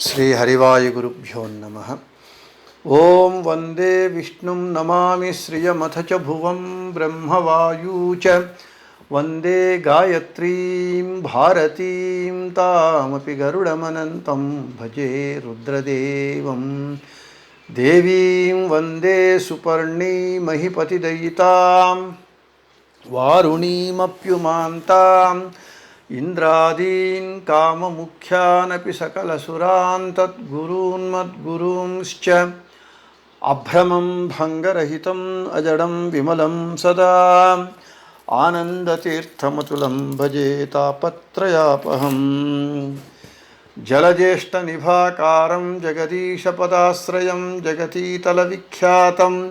श्रीहरिवायुगुरुभ्यो नमः। ॐ वंदे विष्णुं नमामि श्रियमथ च भुवं ब्रह्मवायू च। वंदे गायत्रीं, भारतीं, तामपि गरुडमनन्तं, भजे रुद्रदेवं। देवीं वंदे सुपर्णीमहिपतिदयिताम् वारुणीमप्युमान्ताम् इन्द्रादीन् काममुख्यानपि सकलसुरान् तद्गुरून्मद्गुरूंश्च अभ्रमं भङ्गरहितम् अजडं विमलं सदा। आनन्दतीर्थमतुलं भजे तापत्रयापहम्। जलज्येष्ठनिभाकारं जगदीशपदाश्रयं जगतीतलविख्यातं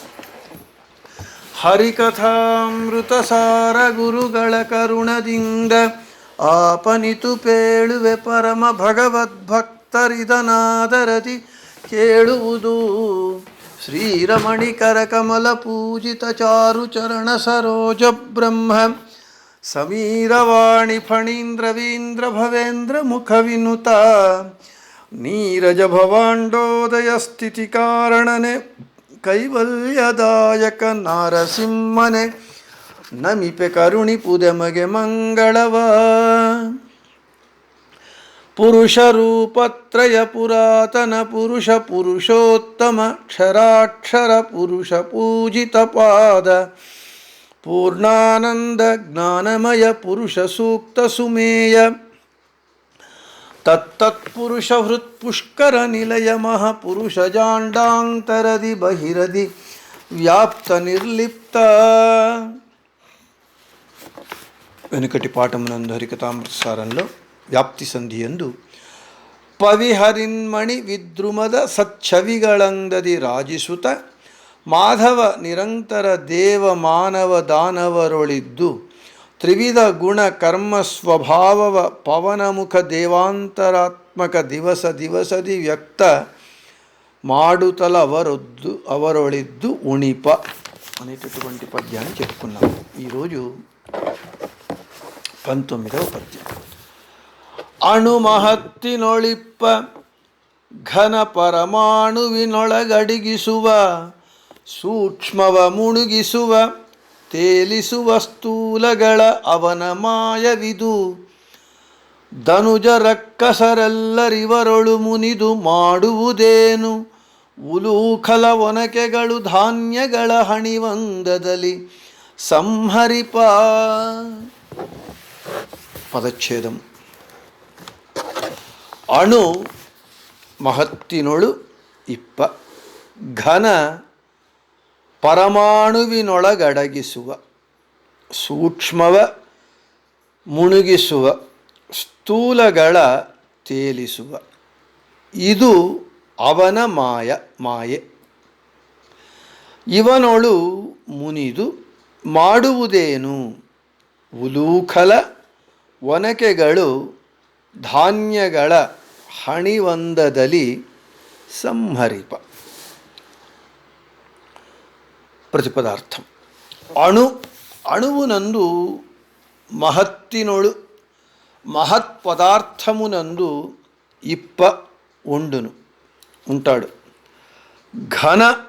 ಹರಿಕಥಾಮೃತಸಾರ ಗುರುಗಳ ಕರುಣದಿಂದ ಆಪನಿತು ಪೇಳುವೆ ಪರಮ ಭಗವದ್ಭಕ್ತರಿದನಾದರದಿ ಕೇಳುವುದು. ಶ್ರೀರಮಣಿಕರ ಕಮಲ ಪೂಜಿತ ಚಾರು ಚರಣ ಸರೋಜ ಬ್ರಹ್ಮ, ಸಮೀರವಾಣಿ ಫಣೀಂದ್ರವೀಂದ್ರ ಭವೇಂದ್ರ ಮುಖ ವಿನುತ ನೀರಜ ಭವಾಂಡೋದಯ ಸ್ಥಿತಿ ಕಾರಣನೆ. ಕೈವಲ್ಯದಾಯಕ ನಾರಸಿಂಹನೆ, ನಮಿಪೆ ಕರುಣಿ ಪುದಮಗೆ ಮಂಗಳವ. ಪುರುಷ ರೂಪತ್ರಯ ಪುರಾತನ ಪುರುಷ ಪುರುಷೋತ್ತಮ, ಕ್ಷರಾಕ್ಷರ ಪುರುಷ ಪೂಜಿತ ಪಾದ. ಪೂರ್ಣಾನಂದ ಜ್ಞಾನಮಯ ಪುರುಷ ಸೂಕ್ತ ಸುಮೇಯ. ತತ್ತತ್ಪುರುಷಹೃತ್ಪುಷ್ಕರ ನಿಲಯಮಃ ಪುರುಷಜಾಂಡಾಂತರದಿ ಬಹಿರದಿ ವ್ಯಾಪ್ತ ನಿರ್ಲಿಪ್ತ వెనుకటి పాఠమునందు హరికథామృతసారంలో వ్యాప్తి సంధియందు ಪವಿಹರಿನ್ಮಣಿ ವಿದ್ರುಮದ ಸಚ್ಛವಿಗಳಂದದಿ ರಾಜಿಸುತ ಮಾಧವ ನಿರಂತರ ದೇವ ಮಾನವ ದಾನವರೊಳಿದ್ದು ತ್ರಿವಿಧ ಗುಣ ಕರ್ಮ ಸ್ವಭಾವವ ಪವನಮುಖ ದೇವಾಂತರಾತ್ಮಕ ದಿವಸ ದಿವಸದಿ ವ್ಯಕ್ತ మాడుతల అవరొద్దు అవరొళిద్దు ఉణిప అనేటటువంటి పద్యాన్ని చెప్పుకున్నాం ఈరోజు పంతొమ్మిదవ పద్యం ಅಣುಮಹತ್ತಿನೊಳಿಪ್ಪ ಘನ ಪರಮಾಣುವಿನೊಳಗಡಿಗಿಸುವ ಸೂಕ್ಷ್ಮವ ಮುಣುಗಿಸುವ ತೇಲಿಸುವ ಸ್ಥೂಲಗಳ ಅವನ ಮಾಯವಿದು. ಧನುಜ ರಕ್ಕಸರೆಲ್ಲರಿವರೊಳು ಮುನಿದು ಮಾಡುವುದೇನು? ಉಲೂಖಲ ಒನಕೆಗಳು ಧಾನ್ಯಗಳ ಹಣಿವಂದದಲ್ಲಿ ಸಂಹರಿಪ. ಪದಚ್ಛೇದಂ. ಅಣು ಮಹತ್ತಿನೊಳು ಇಪ್ಪ. ಘನ ಪರಮಾಣುವಿನೊಳಗಡಗಿಸುವ, ಸೂಕ್ಷ್ಮವ ಮುಣುಗಿಸುವ, ಸ್ಥೂಲಗಳ ತೇಲಿಸುವ. ಇದು ಅವನ ಮಾಯ, ಮಾಯೆ. ಇವನೊಳು ಮುನಿದು ಮಾಡುವುದೇನು? ಉಲೂಖಲ ಒನಕೆಗಳು ಧಾನ್ಯಗಳ ಹಣಿವಂದದಲ್ಲಿ ಸಂಹರಿಪ. ప్రతిపదార్థం. అణు అణువునందు మహత్తినొడు మహత్ పదార్థమునందు ఇప్ప ఉండును ఉంటాడు. ఘన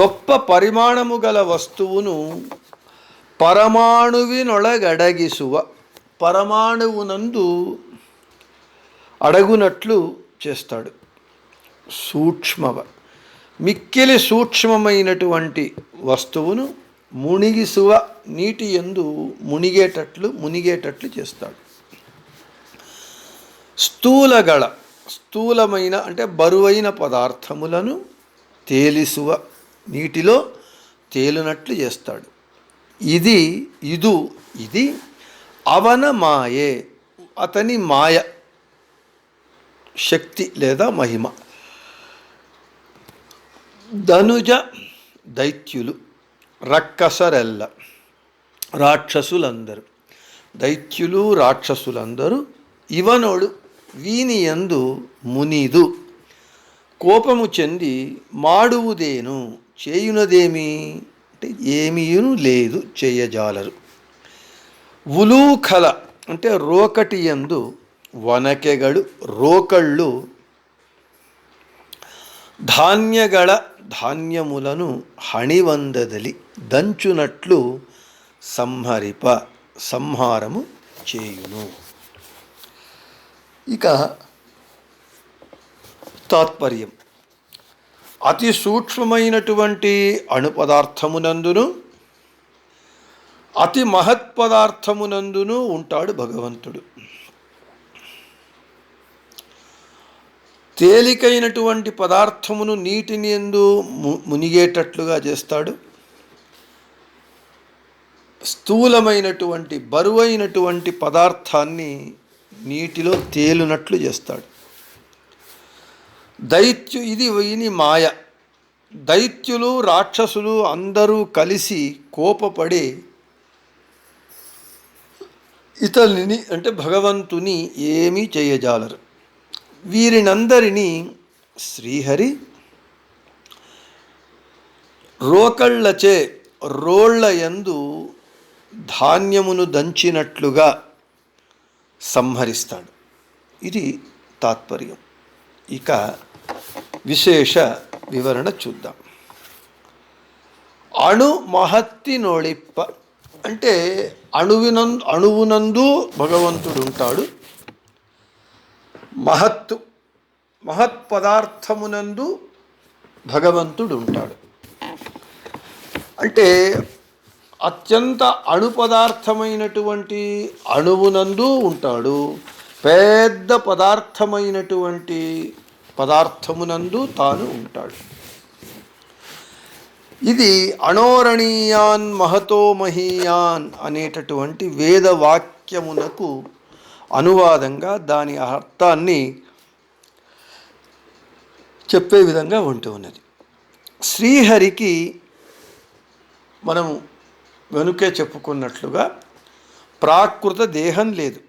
గొప్ప పరిమాణము గల వస్తువును పరమాణువినొళగడగిసువ పరమాణువునందు అడగునట్లు చేస్తాడు. సూక్ష్మవ. మిక్కిలి సూక్ష్మమైనటువంటి వస్తువును మునిగిసువ నీటి ఎందు మునిగేటట్లు మునిగేటట్లు చేస్తాడు. స్థూలగళ స్థూలమైన అంటే బరువైన పదార్థములను తేలిసువ నీటిలో తేలినట్లు చేస్తాడు. ఇది ఇదు ఇది అవన మాయే అతని మాయ శక్తి లేదా మహిమ. ధనుజ దైత్యులు రక్కసరెల్ల రాక్షసులందరూ. దైత్యులు రాక్షసులందరూ ఇవనోడు వీని యందు మునిదు. కోపము చెంది మాడువుదేను చేయునదేమి? అంటే ఏమీను లేదు చేయజాలరు. ఉలూఖల అంటే రోకటి యందు వనకెగడు రోకళ్ళు ధాన్యగళ ధాన్యములను హణివందదలి దంచునట్లు సంహరిప సంహారము చేయును. ఇక తాత్పర్యం. అతి సూక్ష్మమైనటువంటి అణుపదార్థమునందును అతి మహత్ పదార్థమునందును ఉంటాడు భగవంతుడు. తేలికైనటువంటి పదార్థమును నీటిని ఎందు ము- మునిగేటట్లుగా చేస్తాడు. స్థూలమైనటువంటి బరువైనటువంటి పదార్థాన్ని నీటిలో తేలునట్లు చేస్తాడు. దైత్యు ఇది వీని మాయ. దైత్యులు రాక్షసులు అందరూ కలిసి కోపపడి ఇతనిని అంటే భగవంతుని ఏమీ చేయజాలరు. వీరినందరినీ శ్రీహరి రోకళ్ళచే రోళ్ళ యందు ధాన్యమును దంచినట్లుగా సంహరిస్తాడు. ఇది తాత్పర్యం. ఇక విశేష వివరణ చూద్దాం. అణు మహత్తి నోళిప్ప అంటే అణువినందు అణువునందు భగవంతుడు ఉంటాడు మహత్తు మహత్ పదార్థమునందు భగవంతుడు ఉంటాడు. అంటే అత్యంత అణు పదార్థమైనటువంటి అణువునందు ఉంటాడు. పెద్ద పదార్థమైనటువంటి పదార్థమునందు తాను ఉంటాడు. ఇది అణోరణీయాన్ మహతో మహీయాన్ అనేటటువంటి వేదవాక్యమునకు అనువాదంగా దాని అర్థాన్ని చెప్పే విధంగా ఉంటూ ఉన్నది. శ్రీహరికి మనము వెనుకే చెప్పుకున్నట్లుగా ప్రాకృత దేహం లేదు.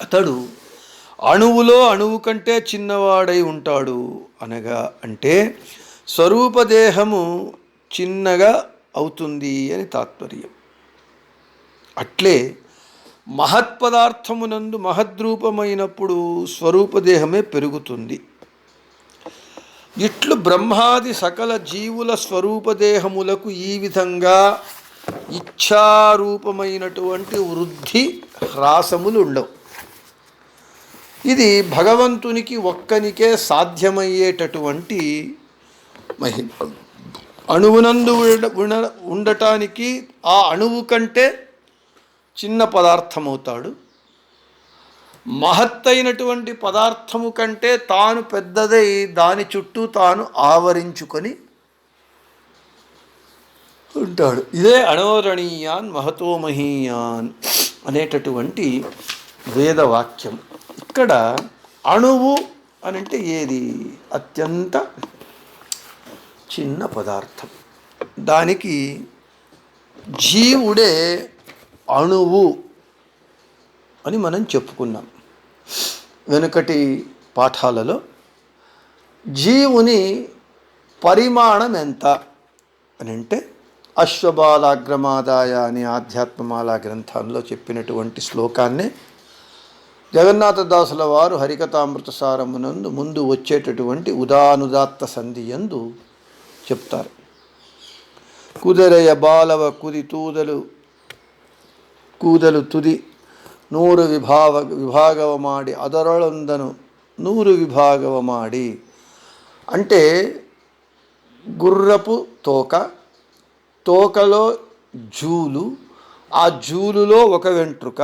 అతడు అణువులో అణువు కంటే చిన్నవాడై ఉంటాడు అనగా అంటే స్వరూపదేహము చిన్నగా అవుతుంది అని తాత్పర్యం. అట్లే మహత్పదార్థమునందు మహద్రూపమైనప్పుడు స్వరూపదేహమే పెరుగుతుంది. ఇట్లు బ్రహ్మాది సకల జీవుల స్వరూపదేహములకు ఈ విధంగా ఇచ్ఛారూపమైనటువంటి వృద్ధి హ్రాసములు ఉండవు ఇది భగవంతునికి ఒక్కనికే సాధ్యమయ్యేటటువంటి మహిమ. అణువునందు ఉండ- ఉండ- ఉండటానికి ఆ అణువు కంటే చిన్న పదార్థమవుతాడు. మహత్తైనటువంటి పదార్థము కంటే తాను పెద్దదై దాని చుట్టూ తాను ఆవరించుకొని ఉంటాడు. ఇదే అణోరణీయాన్ మహతోమహీయాన్ అనేటటువంటి వేదవాక్యం. ఇక్కడ అణువు అని అంటే ఏది? అత్యంత చిన్న పదార్థం. దానికి జీవుడే అణువు అని మనం చెప్పుకున్నాం. వెనుకటి పాఠాలలో జీవుని పరిమాణం ఎంత అని అంటే అశ్వబాలాగ్రమాదాయ అని ఆధ్యాత్మమాల గ్రంథంలో చెప్పినటువంటి శ్లోకాన్నే జగన్నాథదాసుల వారు హరికథామృత సారమునందు ముందు వచ్చేటటువంటి ఉదానుదాత్త సంధి యందు చెప్తారు. కుదరయ బాలవ కుది తూదలు ಕೂದಲು ತುದಿ ನೂರು ವಿಭಾವ ವಿಭಾಗವ ಮಾಡಿ ಅದರೊಳೊಂದನು నూరు విభాగవ మాడి అంటే గుర్రపు తోక తోకలో జూలు ఆ జూలులో ఒక వెంట్రుక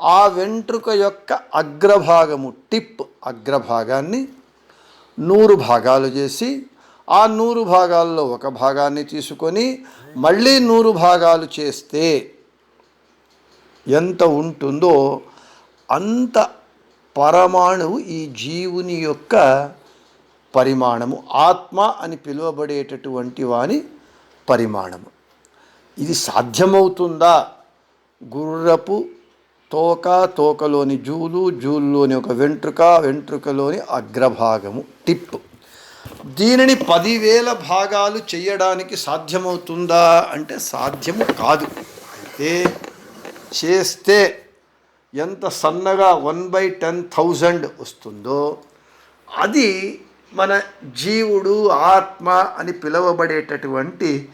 ఆ వెంట్రుక యొక్క అగ్రభాగము టిప్ అగ్రభాగాన్ని నూరు భాగాలు చేసి ఆ నూరు భాగాల్లో ఒక భాగాన్ని తీసుకొని మళ్ళీ నూరు భాగాలు చేస్తే ఎంత ఉంటుందో అంత పరమాణువు ఈ జీవుని యొక్క పరిమాణము ఆత్మ అని పిలువబడేటటువంటి వాని పరిమాణము. ఇది సాధ్యమవుతుందా? గుర్రపు తోక తోకలోని జూలు జూలులోని ఒక వెంట్రుక వెంట్రుకలోని అగ్రభాగము టిప్. దీనిని పదివేల భాగాలు చేయడానికి సాధ్యమవుతుందా? అంటే సాధ్యము కాదు. అయితే చేస్తే ఎంత సన్నగా వన్ బై టెన్ థౌజండ్ వస్తుందో అది మన జీవుడు ఆత్మ అని పిలువబడేటటువంటి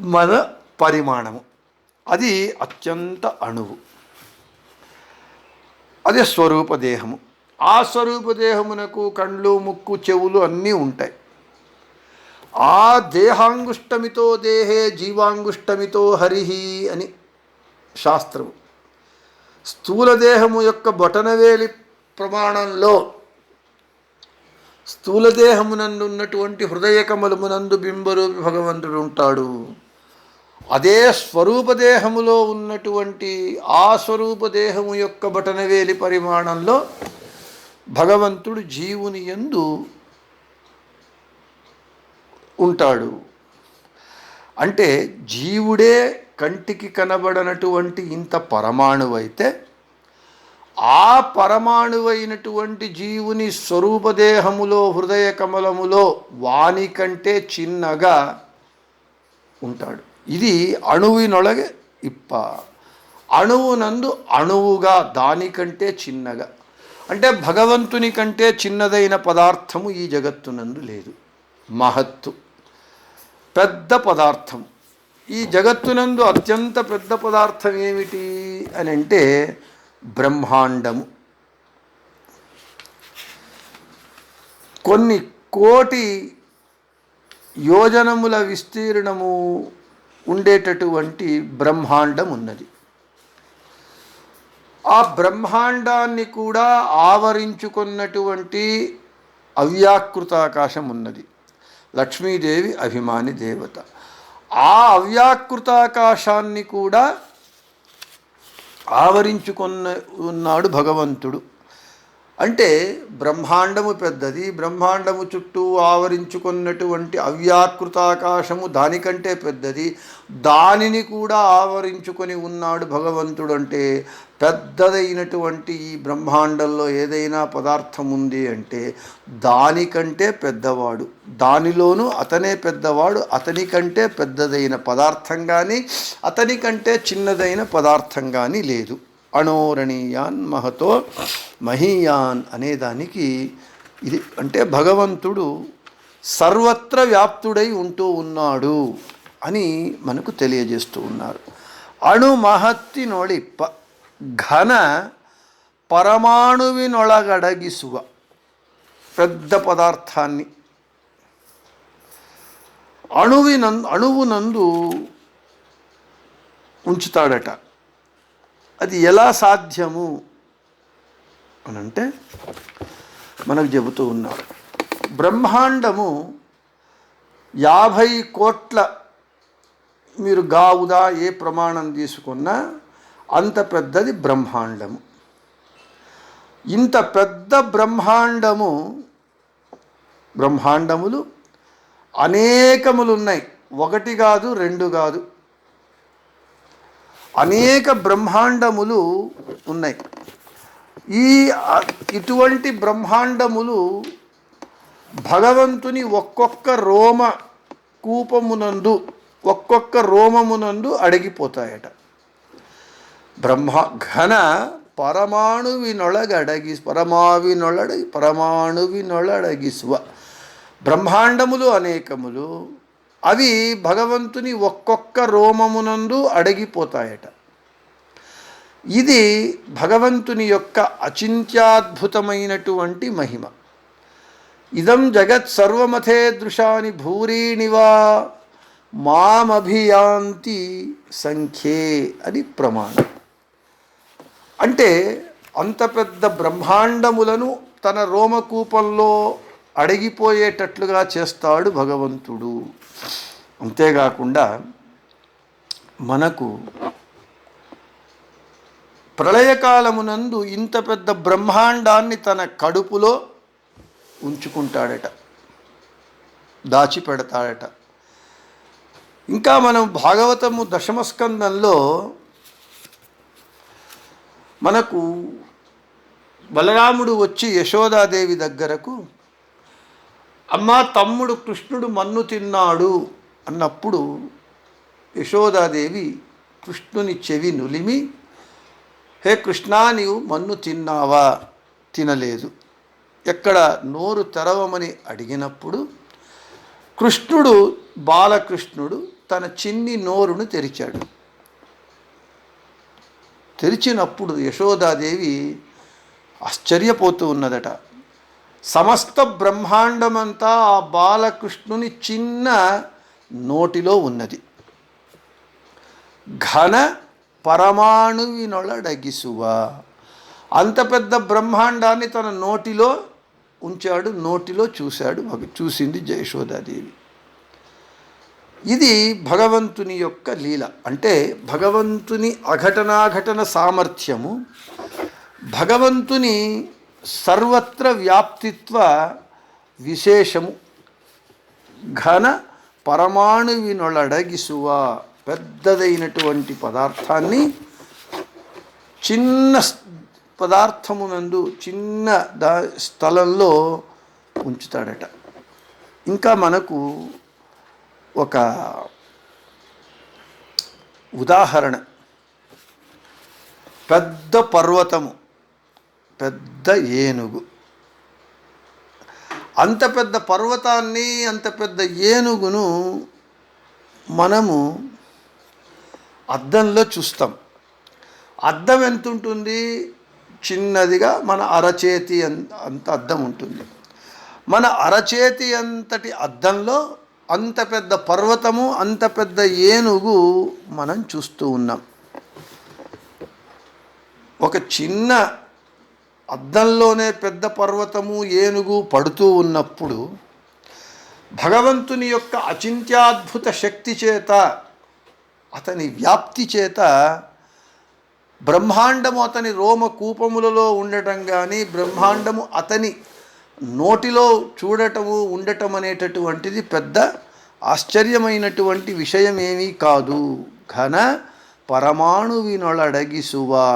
మన పరిమాణము. అది అత్యంత అణువు. అదే స్వరూప దేహము. ఆ స్వరూప దేహమునకు కండ్లు ముక్కు చెవులు అన్నీ ఉంటాయి. ఆ దేహాంగుష్టమితో దేహే జీవాంగుష్టమితో హరిహి అని శాస్త్రము. స్థూలదేహము యొక్క బొటనవేలి ప్రమాణంలో స్థూలదేహమునందు ఉన్నటువంటి హృదయ కమలమునందు బింబరూపి భగవంతుడు ఉంటాడు. అదే స్వరూపదేహములో ఉన్నటువంటి ఆ స్వరూపదేహము యొక్క బటనవేలి పరిమాణంలో భగవంతుడు జీవుని యందు ఉంటాడు. అంటే జీవుడే కంటికి కనబడనటువంటి ఇంత పరమాణువైతే ఆ పరమాణువైనటువంటి జీవుని స్వరూపదేహములో హృదయ కమలములో వాని కంటే చిన్నగా ఉంటాడు. ఇది అణువినొలగే ఇప్ప. అణువునందు అణువుగా దానికంటే చిన్నగా. అంటే భగవంతుని కంటే చిన్నదైన పదార్థము ఈ జగత్తునందు లేదు. మహత్తు. పెద్ద పదార్థం. ఈ జగత్తునందు అత్యంత పెద్ద పదార్థం ఏమిటి అని అంటే బ్రహ్మాండము. కొన్ని కోటి యోజనముల విస్తీర్ణము ఉండేటటువంటి బ్రహ్మాండం ఉన్నది ఆ బ్రహ్మాండాన్ని కూడా ఆవరించుకున్నటువంటి అవ్యాకృతాకాశం ఉన్నది లక్ష్మీదేవి అభిమాని దేవత. ఆ అవ్యాకృతాకాశాన్ని కూడా ఆవరించుకున్న ఉన్నాడు భగవంతుడు. అంటే బ్రహ్మాండము పెద్దది బ్రహ్మాండము చుట్టూ ఆవరించుకున్నటువంటి అవ్యాకృతాకాశము దానికంటే పెద్దది. దానిని కూడా ఆవరించుకొని ఉన్నాడు భగవంతుడు అంటే పెద్దదైనటువంటి ఈ బ్రహ్మాండంలో ఏదైనా పదార్థం ఉంది అంటే దానికంటే పెద్దవాడు. దానిలోనూ అతనే పెద్దవాడు అతని కంటే పెద్దదైన పదార్థం కానీ అతని కంటే చిన్నదైన పదార్థం కానీ లేదు. అణోరణీయాన్ మహతో మహీయాన్ అనేదానికి ఇది అంటే భగవంతుడు సర్వత్ర వ్యాప్తుడై ఉంటూ ఉన్నాడు అని మనకు తెలియజేస్తూ ఉన్నారు. ಅಣು ಮಹತ್ತಿನೊಳಿ ప ఘన పరమాణువినొలగడగిసువ పెద్ద పదార్థాన్ని. అణువినం అణువునందు ఉంచుతాడట. అది ఎలా సాధ్యము? అని అంటే మనకు చెబుతూ ఉన్నారు. బ్రహ్మాండము యాభై కోట్ల మీరు గావుదా ఏ ప్రమాణం తీసుకున్నా అంత పెద్దది బ్రహ్మాండము. ఇంత పెద్ద బ్రహ్మాండము బ్రహ్మాండములు అనేకములు ఉన్నాయి ఒకటి కాదు రెండు కాదు. అనేక బ్రహ్మాండములు ఉన్నాయి. ఈ ఇటువంటి బ్రహ్మాండములు భగవంతుని ఒక్కొక్క రోమ కూపమునందు ఒక్కొక్క రోమమునందు అడిగిపోతాయట. బ్రహ్మ ఘన పరమాణువినొళగడగి పరమావినొళడగి పరమాణువినొళడగిసువ బ్రహ్మాండములు అనేకములు అవి భగవంతుని ఒక్కొక్క రోమమునందు అడిగిపోతాయట. ఇది భగవంతుని యొక్క అచింత్యాద్భుతమైనటువంటి మహిమ. ఇదం జగత్ సర్వమథే దృశాని భూరీణివా మామభియాంతి సంఖ్యే అని ప్రమాణం. అంటే అంత పెద్ద బ్రహ్మాండములను తన రోమకూపంలో అడిగిపోయేటట్లుగా చేస్తాడు భగవంతుడు. అంతేకాకుండా మనకు ప్రళయకాలమునందు ఇంత పెద్ద బ్రహ్మాండాన్ని తన కడుపులో ఉంచుకుంటాడట దాచిపెడతాడట. ఇంకా మనం భాగవతము దశమస్కందంలో మనకు బలరాముడు వచ్చి యశోదాదేవి దగ్గరకు అమ్మా తమ్ముడు కృష్ణుడు మన్ను తిన్నాడు అన్నప్పుడు యశోదాదేవి కృష్ణుని చెవి నులిమి హే కృష్ణా నీవు మన్ను తిన్నావా? తినలేదు. ఎక్కడ నోరు తెరవమని అడిగినప్పుడు కృష్ణుడు బాలకృష్ణుడు తన చిన్ని నోరును తెరిచాడు. తెరిచినప్పుడు యశోదాదేవి ఆశ్చర్యపోతూ ఉన్నదట. సమస్త బ్రహ్మాండమంతా ఆ బాలకృష్ణుని చిన్న నోటిలో ఉన్నది. ఘన పరమాణువినొలడగిసువ. అంత పెద్ద బ్రహ్మాండాన్ని తన నోటిలో ఉంచాడు నోటిలో చూశాడు చూసింది జయశోదాదేవి. ఇది భగవంతుని యొక్క లీల. అంటే భగవంతుని అఘటనాఘటన సామర్థ్యము భగవంతుని సర్వత్ర వ్యాప్తిత్వ విశేషము. ఘన పరమాణువినొళడగిసువ పెద్దదైనటువంటి పదార్థాన్ని చిన్న స్- పదార్థమునందు చిన్న దా స్థలంలో ఉంచుతాడట. ఇంకా మనకు ఒక ఉదాహరణ. పెద్ద పర్వతము. పెద్ద ఏనుగు. అంత పెద్ద పర్వతాన్ని అంత పెద్ద ఏనుగును మనము అద్దంలో చూస్తాం. అద్దం ఎంత ఉంటుంది చిన్నదిగా మన అరచేతి అంత అంత అద్దం ఉంటుంది. మన అరచేతి అంతటి అద్దంలో అంత పెద్ద పర్వతము అంత పెద్ద ఏనుగు మనం చూస్తూ ఉన్నాం. ఒక చిన్న అద్దంలోనే పెద్ద పర్వతము ఏనుగు పడుతూ ఉన్నప్పుడు భగవంతుని యొక్క అచింత్యాద్భుత శక్తి చేత అతని వ్యాప్తి చేత బ్రహ్మాండము అతని రోమ కూపములలో ఉండటం కానీ బ్రహ్మాండము అతని నోటిలో చూడటము ఉండటం అనేటటువంటిది పెద్ద ఆశ్చర్యమైనటువంటి విషయం ఏమీ కాదు. ఘన పరమాణువినొళడగిసువా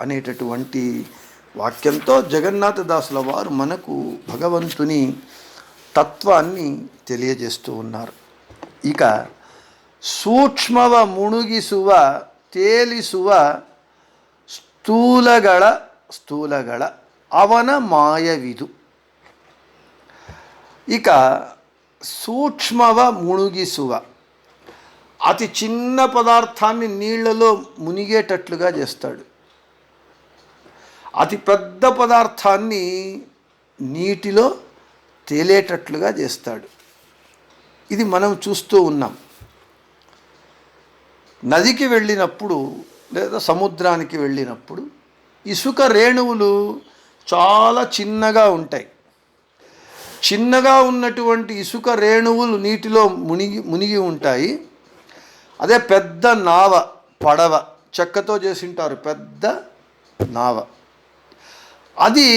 అనేటటువంటి వాక్యంతో జగన్నాథదాసుల వారు మనకు భగవంతుని తత్వాన్ని తెలియజేస్తూ ఉన్నారు ఇక ಸೂಕ್ಷ್ಮವ ಮುಣುಗಿಸುವ ತೇಲಿಸುವ ಸ್ಥೂಲಗಳ ಸ್ಥೂಲಗಳ ಅವನ ಮಾಯವಿದು ఇక సూక్ష్మవ ముణుగిసువ అతి చిన్న పదార్థాన్ని నీళ్లలో మునిగేటట్లుగా చేస్తాడు అతి పెద్ద పదార్థాన్ని నీటిలో తేలేటట్లుగా చేస్తాడు. ఇది మనం చూస్తూ ఉన్నాం. నదికి వెళ్ళినప్పుడు లేదా సముద్రానికి వెళ్ళినప్పుడు ఇసుక రేణువులు చాలా చిన్నగా ఉంటాయి. చిన్నగా ఉన్నటువంటి ఇసుక రేణువులు నీటిలో మునిగి మునిగి ఉంటాయి. అదే పెద్ద నావ పడవ చెక్కతో చేసింటారు పెద్ద నావ. అది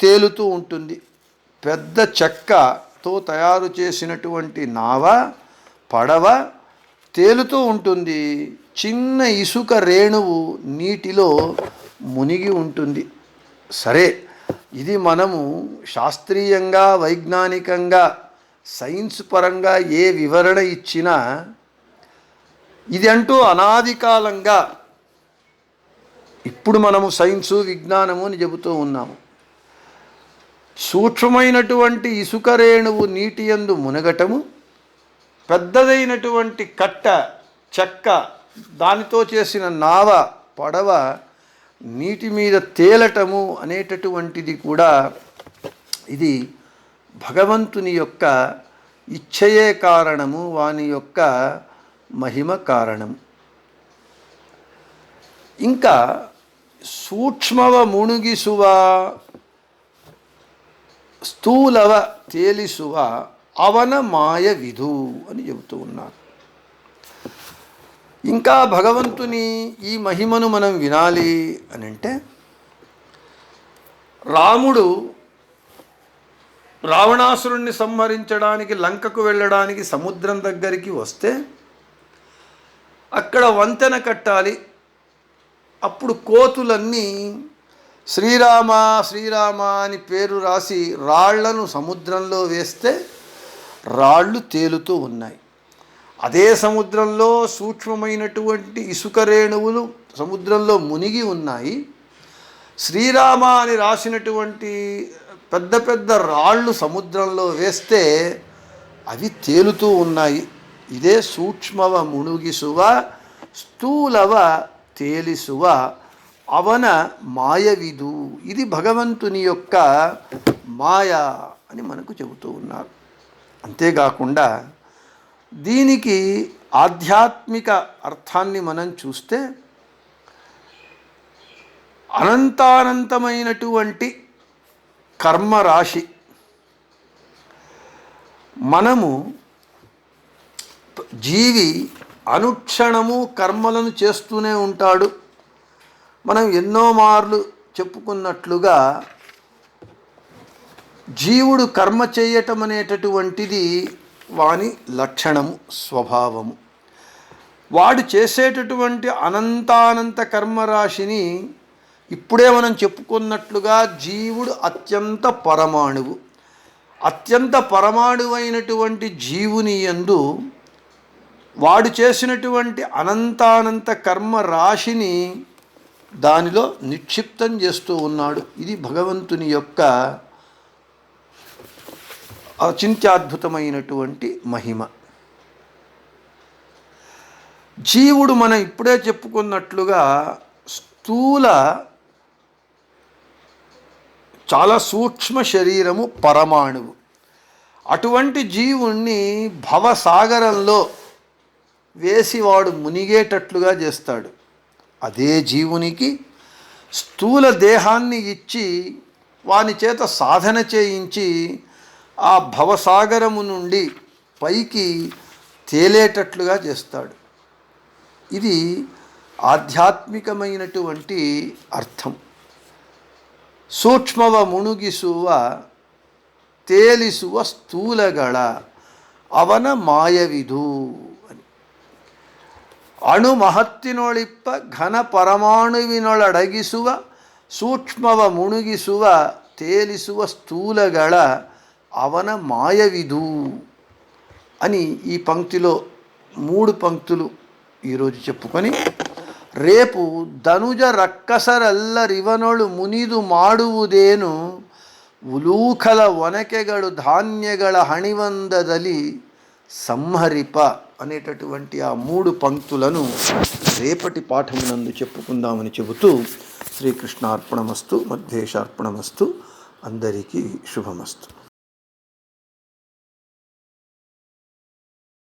తేలుతూ ఉంటుంది. పెద్ద చెక్కతో తయారు చేసినటువంటి నావ పడవ తేలుతూ ఉంటుంది. చిన్న ఇసుక రేణువు నీటిలో మునిగి ఉంటుంది. సరే ఇది మనము శాస్త్రీయంగా వైజ్ఞానికంగా సైన్స్ పరంగా ఏ వివరణ ఇచ్చినా ఇది అంటూ అనాది కాలంగా ఇప్పుడు మనము సైన్సు విజ్ఞానము అని చెబుతూ ఉన్నాము. సూక్ష్మమైనటువంటి ఇసుక రేణువు నీటి యందు మునగటము పెద్దదైనటువంటి కట్ట చెక్క దానితో చేసిన నావ పడవ నీటి మీద తేలటము అనేటటువంటిది కూడా ఇది భగవంతుని యొక్క ఇచ్చయే కారణము వాని యొక్క మహిమ కారణం ఇంకా సూక్ష్మవ ముణుగిసువ స్థూలవ తేలిసువ అవన మాయ విధు అని చెబుతూ ఉన్నారు. ఇంకా భగవంతుని ఈ మహిమను మనం వినాలి అని అంటే రాముడు రావణాసురుణ్ణి సంహరించడానికి లంకకు వెళ్ళడానికి సముద్రం దగ్గరికి వస్తే అక్కడ వంతెన కట్టాలి. అప్పుడు కోతులన్నీ శ్రీరామ శ్రీరామ అని పేరు రాసి రాళ్ళను సముద్రంలో వేస్తే రాళ్ళు తేలుతూ ఉన్నాయి. అదే సముద్రంలో సూక్ష్మమైనటువంటి ఇసుక రేణువులు సముద్రంలో మునిగి ఉన్నాయి. శ్రీరామ అని రాసినటువంటి పెద్ద పెద్ద రాళ్ళు సముద్రంలో వేస్తే అవి తేలుతూ ఉన్నాయి. ఇదే సూక్ష్మవ మునుగిసువ స్థూలవ తేలిసువ అవన మాయవిదు. ఇది భగవంతుని యొక్క మాయ అని మనకు చెబుతూ ఉన్నారు. అంతేకాకుండా దీనికి ఆధ్యాత్మిక అర్థాన్ని మనం చూస్తే అనంతానంతమైనటువంటి కర్మరాశి మనము జీవి అనుక్షణము కర్మలను చేస్తూనే ఉంటాడు. మనం ఎన్నో మార్లు చెప్పుకున్నట్లుగా జీవుడు కర్మ చేయటం అనేటటువంటిది వాని లక్షణము స్వభావము. వాడు చేసేటటువంటి అనంతానంత కర్మరాశిని ఇప్పుడే మనం చెప్పుకున్నట్లుగా జీవుడు అత్యంత పరమాణువు. అత్యంత పరమాణువైనటువంటి జీవుని యందు వాడు చేసినటువంటి అనంతానంత కర్మ రాశిని దానిలో నిక్షిప్తం చేస్తూ ఉన్నాడు. ఇది భగవంతుని యొక్క అచింత్యాద్భుతమైనటువంటి మహిమ. జీవుడు మనం ఇప్పుడే చెప్పుకున్నట్లుగా స్థూల చాలా సూక్ష్మ శరీరము పరమాణువు. అటువంటి జీవుణ్ణి భవసాగరంలో వేసి వాడు మునిగేటట్లుగా చేస్తాడు అదే జీవునికి స్థూల దేహాన్ని ఇచ్చి వాని చేత సాధన చేయించి ఆ భవసాగరము నుండి పైకి తేలేటట్లుగా చేస్తాడు ఇది ఆధ్యాత్మికమైనటువంటి అర్థం ಸೂಕ್ಷ್ಮವ ಮುಣುಗಿಸುವ ತೇಲಿಸುವ ಸ್ಥೂಲಗಳ ಅವನ ಮಾಯವಿದು అని ಅಣು ಮಹತ್ತಿನೊಳಿಪ್ಪ ಘನ ಪರಮಾಣುವಿನೊಳಡಗಿಸುವ, ಸೂಕ್ಷ್ಮವ ಮುಣುಗಿಸುವ, ತೇಲಿಸುವ ಸ್ಥೂಲಗಳ ಅವನ ಮಾಯವಿದು. ಅನಿ ఈ ಪಂಕ್ತಿಲೋ ಮೂಡು ಪಂಕ್ತಿಲು ఈరోజు చెప్పుకొని రేపు ರಕ್ಕಸರೆಲ್ಲ ರಿವನೊಳು ಮುನಿದು ಮಾಡುವುದೇನು? ಉಲೂಖಲ ಒನಕೆಗಳು ಧಾನ್ಯಗಳ ಹಣಿವಂದದಲ್ಲಿ ಸಂಹರಿಪ. అనేటటువంటి ఆ మూడు పంక్తులను రేపటి పాఠమునందు చెప్పుకుందామని చెబుతూ శ్రీకృష్ణార్పణమస్తు మధ్యేశార్పణమస్తు అందరికీ శుభమస్తు.